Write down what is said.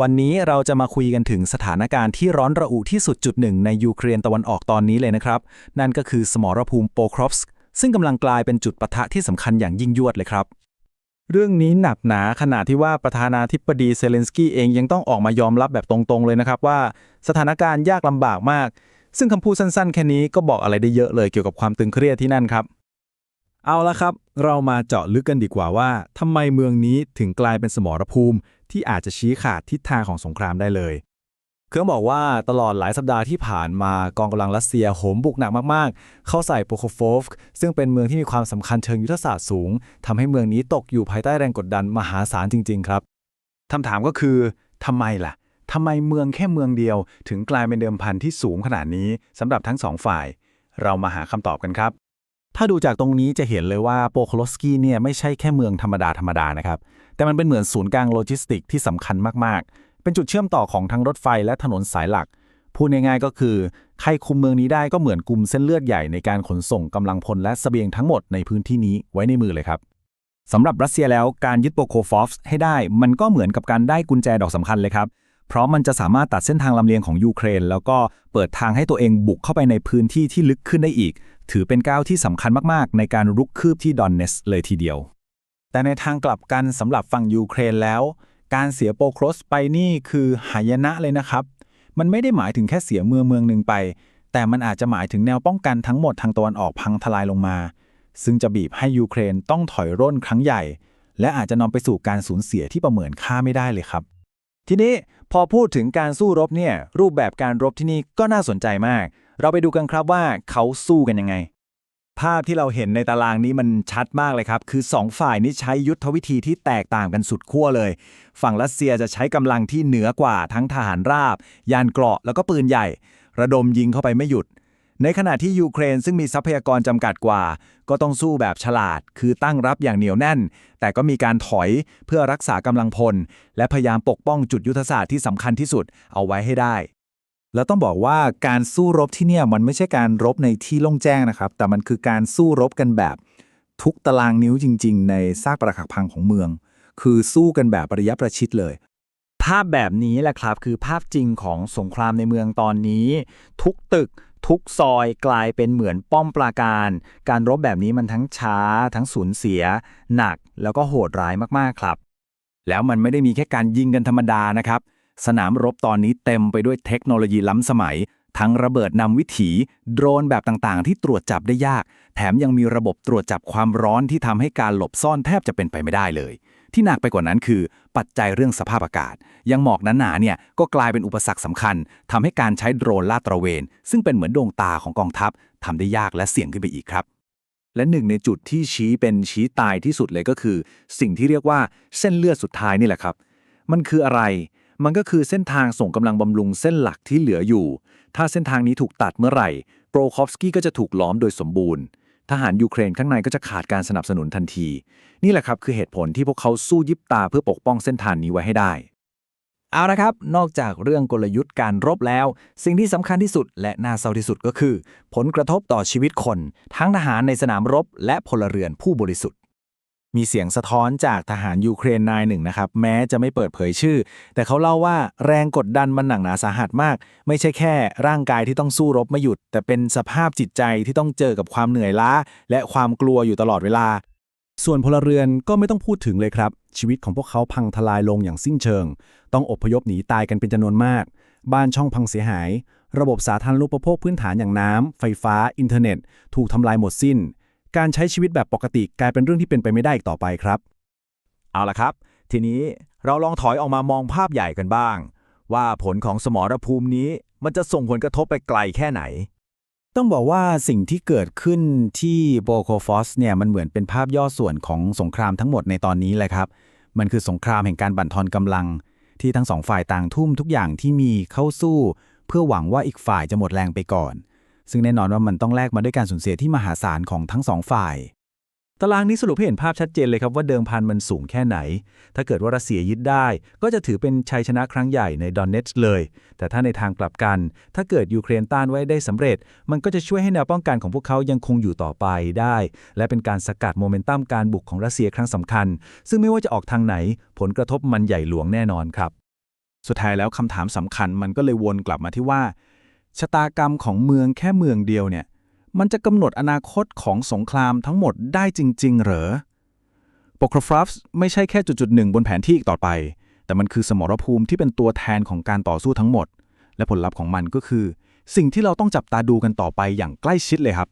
วันนี้เราจะมาคุยกันถึงสถานการณ์ที่ร้อนระอุที่สุดจุดหนึ่งในยูเครนตะวันออกตอนนี้เลยนะครับ นั่นก็คือสมรภูมิโปครอฟสกซึ่งกำลังกลายเป็นจุดปะทะที่สำคัญอย่างยิ่งยวดเลยครับ เรื่องนี้หนักหนาขนาดที่ว่าประธานาธิบดีเซเลนสกี้เองยังต้องออกมายอมรับแบบตรงๆ เลยนะครับว่าสถานการณ์ยากลำบากมาก ซึ่งคำพูดสั้นๆ แค่นี้ก็บอกอะไรได้เยอะเลยเกี่ยวกับความตึงเครียดที่นั่นครับเอาละครับ เรามาเจาะลึกกันดีกว่าว่าทำไมเมืองนี้ถึงกลายเป็นสมรภูมิ ที่อาจจะชี้ขาดทิศทางของสงครามได้เลย เครื่องบอกว่าตลอดหลายสัปดาห์ที่ผ่านมากองกำลังรัสเซียโหมบุกหนักมากๆ เข้าใส่โปโคโฟฟซึ่งเป็นเมืองที่มีความสำคัญเชิงยุทธศาสตร์สูงทำให้เมืองนี้ตกอยู่ภายใต้แรงกดดันมหาศาลจริง ๆ ครับคำถามก็คือทำไมล่ะทำไมเมืองแค่เมืองเดียว ถึงกลายเป็นเดิมพันที่สูงขนาดนี้สำหรับทั้งสองฝ่าย เรามาหาคำตอบกันครับถ้าดูจากตรงนี้จะเห็นเลยว่าโปโคลสกี้เนี่ยไม่ใช่แค่เมืองธรรมดาธรรมดานะครับ แต่มันเป็นเหมือนศูนย์กลางโลจิสติกที่สำคัญมากๆ เป็นจุดเชื่อมต่อของทั้งรถไฟและถนนสายหลัก พูดง่ายๆก็คือ ใครคุมเมืองนี้ได้ก็เหมือนกลุ่มเส้นเลือดใหญ่ในการขนส่งกำลังพลและเสบียงทั้งหมดในพื้นที่นี้ไว้ในมือเลยครับสำหรับรัสเซียแล้วการยึดโปโคฟอฟส์ให้ได้ มันก็เหมือนกับการได้กุญแจดอกสำคัญเลยครับเพราะมันจะสามารถตัดเส้นทางลำเลียงของยูเครน แล้วก็เปิดทางให้ตัวเองบุกเข้าไปในพื้นที่ที่ลึกขึ้นได้อีก ถือเป็นก้าวที่สำคัญมาก ๆ ในการรุกคืบที่ดอนเนสเลยทีเดียว แต่ในทางกลับกันสำหรับฝั่งยูเครนแล้ว การเสียโปโครสไปนี่คือหายนะเลยนะครับ มันไม่ได้หมายถึงแค่เสียเมืองเมืองหนึ่งไป แต่มันอาจจะหมายถึงแนวป้องกันทั้งหมดทางตะวันออกพังทลายลงมา ซึ่งจะบีบให้ยูเครนต้องถอยร่นครั้งใหญ่ และอาจจะนำไปสู่การสูญเสียที่ประเมินค่าไม่ได้เลยครับทีนี้พอพูดถึงการสู้รบเนี่ยรูปแบบการรบที่นี่ก็น่าสนใจมาก เราไปดูกันครับว่าเขาสู้กันยังไง ภาพที่เราเห็นในตารางนี้มันชัดมากเลยครับ คือ 2 ฝ่ายนี้ใช้ยุทธวิธีที่แตกต่างกันสุดขั้วเลย ฝั่งรัสเซียจะใช้กำลังที่เหนือกว่าทั้งทหารราบ ยานเกราะแล้วก็ปืนใหญ่ ระดมยิงเข้าไปไม่หยุด ในขณะที่ยูเครนซึ่งมีทรัพยากรจำกัดกว่า ก็ต้องสู้แบบฉลาด คือตั้งรับอย่างเหนียวแน่น แต่ก็มีการถอยเพื่อรักษากำลังพล และพยายามปกป้องจุดยุทธศาสตร์ที่สำคัญที่สุดเอาไว้ให้ได้ แล้วต้องบอกว่าการสู้รบที่เนี่ยมันไม่ใช่การรบในที่โล่งแจ้งนะครับ แต่มันคือการสู้รบกันแบบทุกตารางนิ้วจริง ๆ ในซากปรักหักพังของเมือง คือสู้กันแบบระยะประชิดเลย ภาพแบบนี้แหละครับคือภาพจริงของสงครามในเมืองตอนนี้ ทุกตึกทุกซอยกลายเป็นเหมือนป้อมปราการ การรบแบบนี้มันทั้งช้า ทั้งสูญเสีย หนักแล้วก็โหดร้ายมากๆครับ แล้วมันไม่ได้มีแค่การยิงกันธรรมดานะครับ สนามรบตอนนี้เต็มไปด้วยเทคโนโลยีล้ำสมัย ทั้งระเบิดนำวิถี โดรนแบบต่างๆ ที่ตรวจจับได้ยาก แถมยังมีระบบตรวจจับความร้อนที่ทำให้การหลบซ่อนแทบจะเป็นไปไม่ได้เลย ที่หนักไปกว่านั้นคือ ปัจจัยเรื่องสภาพอากาศ ยังหมอกหนาๆเนี่ยก็กลายเป็นอุปสรรคสำคัญทำให้การใช้โดรนลาดตระเวน ซึ่งเป็นเหมือนดวงตาของกองทัพทำได้ยากและเสี่ยงขึ้นไปอีกครับและหนึ่งในจุดที่ชี้เป็นชี้ตายที่สุดเลยก็คือ สิ่งที่เรียกว่าเส้นเลือดสุดท้ายนี่แหละครับ มันคืออะไร มันก็คือเส้นทางส่งกำลังบำรุงเส้นหลักที่เหลืออยู่ ถ้าเส้นทางนี้ถูกตัดเมื่อไหร่ โปรคอฟสกี้ก็จะถูกล้อมโดยสมบูรณ์ ทหารยูเครนข้างในก็จะขาดการสนับสนุนทันที นี่แหละครับคือเหตุผลที่พวกเขาสู้ยิบตาเพื่อปกป้องเส้นทางนี้ไว้ให้ได้ เอาละครับ นอกจากเรื่องกลยุทธ์การรบแล้ว สิ่งที่สำคัญที่สุดและน่าเศร้าที่สุดก็คือ ผลกระทบต่อชีวิตคน ทั้งทหารในสนามรบ และพลเรือนผู้บริสุทธิ์ มีเสียงสะท้อนจากทหารยูเครนนายหนึ่งนะครับ แม้จะไม่เปิดเผยชื่อ แต่เขาเล่าว่าแรงกดดันมันหนักหนาสาหัสมาก ไม่ใช่แค่ร่างกายที่ต้องสู้รบไม่หยุด แต่เป็นสภาพจิตใจที่ต้องเจอกับความเหนื่อยล้า และความกลัวอยู่ตลอดเวลา ส่วนพลเรือนก็ไม่ต้องพูดถึงเลยครับ ชีวิตของพวกเขาพังทลายลงอย่างสิ้นเชิง ต้องอพยพหนีตายกันเป็นจำนวนมาก บ้านช่องพังเสียหาย ระบบสาธารณูปโภคพื้นฐานอย่างน้ำไฟฟ้า อินเทอร์เน็ต ถูกทำลายหมดสิ้น การใช้ชีวิตแบบปกติกลายเป็นเรื่องที่เป็นไปไม่ได้อีกต่อไปครับ เอาละครับ ทีนี้เราลองถอยออกมามองภาพใหญ่กันบ้าง ว่าผลของสมรภูมินี้มันจะส่งผลกระทบไปไกลแค่ไหน ต้องบอกว่าสิ่งที่เกิดขึ้นที่โบโคฟอสเนี่ยมันเหมือนเป็นภาพย่อส่วนของสงครามทั้งหมดในตอนนี้แหละครับ มันคือสงครามแห่งการบั่นทอนกำลัง ที่ทั้งสองฝ่ายต่างทุ่มทุกอย่างที่มีเข้าสู้ เพื่อหวังว่าอีกฝ่ายจะหมดแรงไปก่อน ซึ่งแน่นอนว่ามันต้องแลกมาด้วยการสูญเสียที่มหาศาลของทั้งสองฝ่าย ตารางนี้สรุปให้เห็นภาพชัดเจนเลยครับว่าเดิมพันมันสูงแค่ไหน ถ้าเกิดว่ารัสเซียยึดได้ ก็จะถือเป็นชัยชนะครั้งใหญ่ในดอนเนตส์เลย แต่ถ้าในทางกลับกัน ถ้าเกิดยูเครนต้านไว้ได้สำเร็จ มันก็จะช่วยให้แนวป้องกันของพวกเขายังคงอยู่ต่อไปได้ และเป็นการสกัดโมเมนตัมการบุกของรัสเซียครั้งสำคัญ ซึ่งไม่ว่าจะออกทางไหน ผลกระทบมันใหญ่หลวงแน่นอนครับ สุดท้ายแล้วคำถามสำคัญมันก็เลยวนกลับมาที่ว่า ชะตากรรมของเมืองแค่เมืองเดียวเนี่ย มันจะกำหนดอนาคตของสงครามทั้งหมดได้จริง ๆ เหรอปกครฟรัฟส์ไม่ใช่แค่จุดๆหนึ่งบนแผนที่อีกต่อไป แต่มันคือสมรภูมิที่เป็นตัวแทนของการต่อสู้ทั้งหมด และผลลัพธ์ของมันก็คือ สิ่งที่เราต้องจับตาดูกันต่อไปอย่างใกล้ชิดเลยครับ